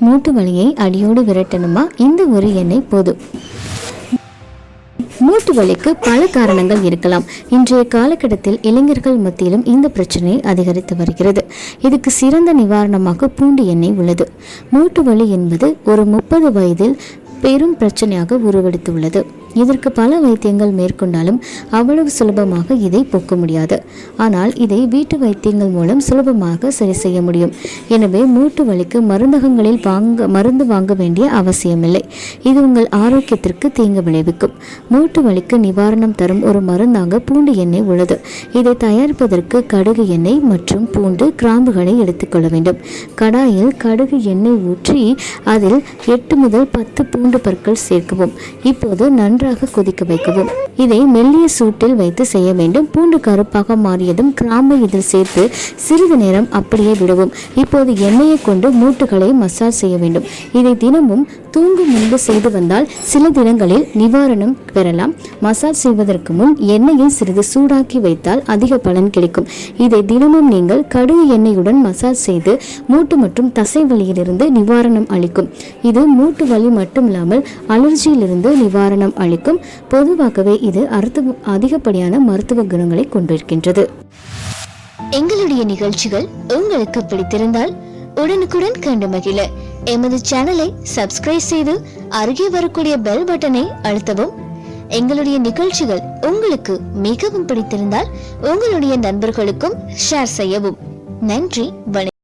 மூட்டு வலியை அடியோடு விரட்டணுமா? இந்த ஒரு எண்ணெய் போதும் மூட்டு வலிக்கு பல காரணங்கள் இருக்கலாம். இன்றைய காலகட்டத்தில் இளைஞர்கள் மத்தியிலும் இந்த பிரச்சனை அதிகரித்து வருகிறது. இதுக்கு சிறந்த நிவாரணமாக பூண்டு எண்ணெய் உள்ளது. மூட்டு வலி என்பது ஒரு முப்பது வயதில் பெரும் பிரச்சனையாக உருவெடுத்துள்ளது. இதற்கு பல வைத்தியங்கள் மேற்கொண்டாலும் அவ்வளவு சுலபமாக இதை போக்க முடியாது. ஆனால் இதை வீட்டு வைத்தியங்கள் மூலம் சுலபமாக சரி செய்ய முடியும். எனவே மூட்டு வலிக்கு மருந்தகங்களில் வாங்க மருந்து வாங்க வேண்டிய அவசியமில்லை. இது உங்கள் ஆரோக்கியத்திற்கு தீங்கு விளைவிக்கும். மூட்டு வலிக்கு நிவாரணம் தரும் ஒரு மருந்தாக பூண்டு எண்ணெய் உள்ளது. இதை தயாரிப்பதற்கு கடுகு எண்ணெய் மற்றும் பூண்டு கிராம்புகளை எடுத்துக்கொள்ள வேண்டும். கடாயில் கடுகு எண்ணெய் ஊற்றி அதில் எட்டு முதல் பத்து பூண்டு பற்கள் சேர்க்கவும். இப்போது நன்றாக கொதிக்க வைக்கவும். இதை மெல்லிய சூட்டில் வைத்து செய்ய வேண்டும். பூண்டு கருப்பாக மாறியதும் கிராம்பை இதில் சேர்த்து சிறிது நேரம் அப்படியே விடவும். இப்போது எண்ணெயை கொண்டு மூட்டுகளை மசாஜ் செய்ய வேண்டும். இதை தினமும் தூங்கும் முன்பு செய்து வந்தால் சில தினங்களில் நிவாரணம் பெறலாம். மசாஜ் செய்வதற்கு முன் எண்ணெயை சிறிது சூடாக்கி வைத்தால் அதிக பலன் கிடைக்கும். இதை தினமும் நீங்கள் கடுகு எண்ணெயுடன் மசாஜ் செய்து மூட்டு மற்றும் தசை வலியிலிருந்து நிவாரணம் அளிக்கும். இது மூட்டு வலி மட்டும் இல்லாமல் அலர்ஜியிலிருந்து நிவாரணம் அளிக்கும் அளிக்கும். பொதுவாகவே இது அர்த்த அதிகப்படியான மருத்துவ குணங்களை கொண்டிருக்கின்றது. எங்களுடைய நிகழ்ச்சிகள் உங்களுக்கு பிடித்திருந்தால் உடனுக்குடன் கண்டு மகிழ. எமது சேனலை சப்ஸ்கிரைப் செய்து அருகே வரக்கூடிய பெல் பட்டனை அழுத்தவும். எங்களுடைய நிகழ்ச்சிகள் உங்களுக்கு மிகவும் பிடித்திருந்தால் உங்களுடைய நண்பர்களுக்கும் ஷேர் செய்யவும். நன்றி வணக்கம்.